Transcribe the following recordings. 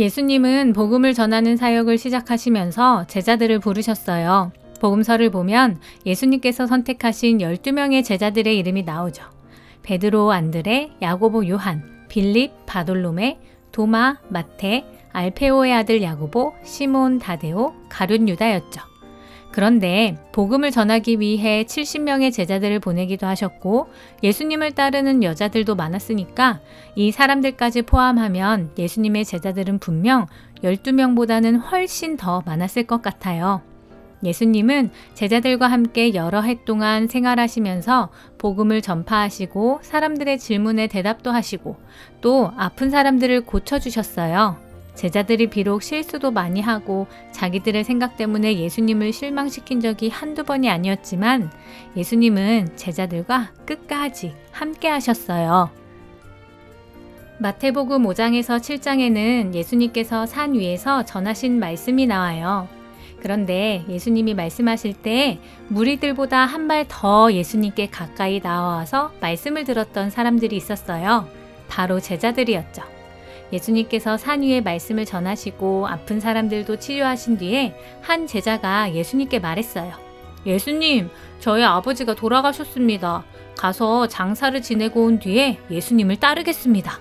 예수님은 복음을 전하는 사역을 시작하시면서 제자들을 부르셨어요. 복음서를 보면 예수님께서 선택하신 12명의 제자들의 이름이 나오죠. 베드로, 안드레, 야고보, 요한, 빌립, 바돌로메, 도마, 마테, 알페오의 아들 야고보, 시몬, 다데오, 가룟 유다였죠. 그런데 복음을 전하기 위해 70명의 제자들을 보내기도 하셨고 예수님을 따르는 여자들도 많았으니까 이 사람들까지 포함하면 예수님의 제자들은 분명 12명보다는 훨씬 더 많았을 것 같아요. 예수님은 제자들과 함께 여러 해 동안 생활하시면서 복음을 전파하시고 사람들의 질문에 대답도 하시고 또 아픈 사람들을 고쳐주셨어요. 제자들이 비록 실수도 많이 하고 자기들의 생각 때문에 예수님을 실망시킨 적이 한두 번이 아니었지만 예수님은 제자들과 끝까지 함께 하셨어요. 마태복음 5장에서 7장에는 예수님께서 산 위에서 전하신 말씀이 나와요. 그런데 예수님이 말씀하실 때 무리들보다 한 발 더 예수님께 가까이 나와서 말씀을 들었던 사람들이 있었어요. 바로 제자들이었죠. 예수님께서 산 위에 말씀을 전하시고 아픈 사람들도 치료하신 뒤에 한 제자가 예수님께 말했어요. 예수님, 저희 아버지가 돌아가셨습니다. 가서 장사를 지내고 온 뒤에 예수님을 따르겠습니다.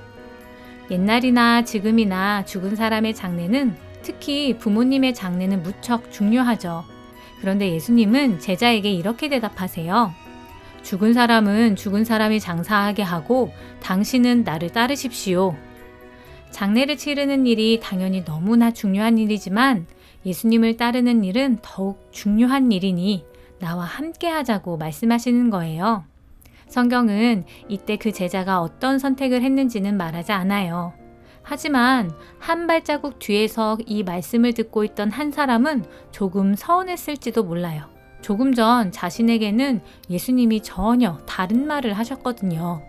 옛날이나 지금이나 죽은 사람의 장례는 특히 부모님의 장례는 무척 중요하죠. 그런데 예수님은 제자에게 이렇게 대답하세요. 죽은 사람은 죽은 사람이 장사하게 하고 당신은 나를 따르십시오. 장례를 치르는 일이 당연히 너무나 중요한 일이지만 예수님을 따르는 일은 더욱 중요한 일이니 나와 함께 하자고 말씀하시는 거예요. 성경은 이때 그 제자가 어떤 선택을 했는지는 말하지 않아요. 하지만 한 발자국 뒤에서 이 말씀을 듣고 있던 한 사람은 조금 서운했을지도 몰라요. 조금 전 자신에게는 예수님이 전혀 다른 말을 하셨거든요.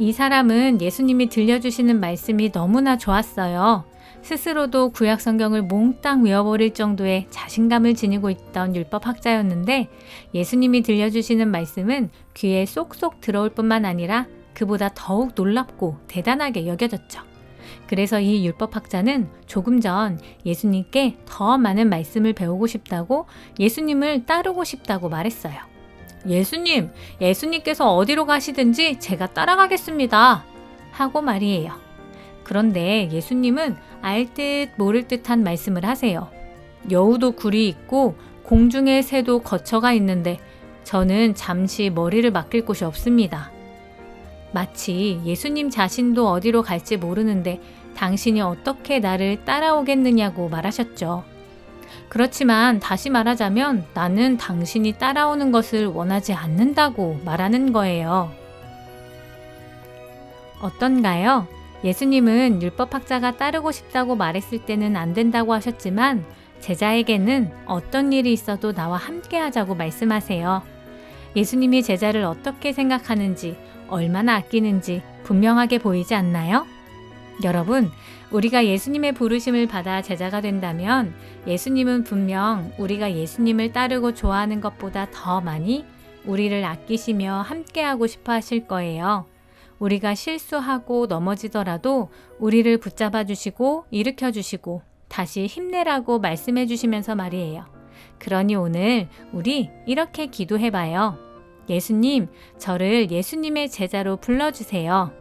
이 사람은 예수님이 들려주시는 말씀이 너무나 좋았어요. 스스로도 구약 성경을 몽땅 외워버릴 정도의 자신감을 지니고 있던 율법학자였는데 예수님이 들려주시는 말씀은 귀에 쏙쏙 들어올 뿐만 아니라 그보다 더욱 놀랍고 대단하게 여겨졌죠. 그래서 이 율법학자는 조금 전 예수님께 더 많은 말씀을 배우고 싶다고 예수님을 따르고 싶다고 말했어요. 예수님, 예수님께서 어디로 가시든지 제가 따라가겠습니다. 하고 말이에요. 그런데 예수님은 알 듯 모를 듯한 말씀을 하세요. 여우도 굴이 있고 공중의 새도 거처가 있는데 저는 잠시 머리를 맡길 곳이 없습니다. 마치 예수님 자신도 어디로 갈지 모르는데 당신이 어떻게 나를 따라오겠느냐고 말하셨죠. 그렇지만 다시 말하자면 나는 당신이 따라오는 것을 원하지 않는다고 말하는 거예요. 어떤가요? 예수님은 율법학자가 따르고 싶다고 말했을 때는 안 된다고 하셨지만 제자에게는 어떤 일이 있어도 나와 함께 하자고 말씀하세요. 예수님이 제자를 어떻게 생각하는지, 얼마나 아끼는지 분명하게 보이지 않나요? 여러분, 우리가 예수님의 부르심을 받아 제자가 된다면 예수님은 분명 우리가 예수님을 따르고 좋아하는 것보다 더 많이 우리를 아끼시며 함께하고 싶어 하실 거예요. 우리가 실수하고 넘어지더라도 우리를 붙잡아 주시고 일으켜 주시고 다시 힘내라고 말씀해 주시면서 말이에요. 그러니 오늘 우리 이렇게 기도해 봐요. 예수님, 저를 예수님의 제자로 불러주세요.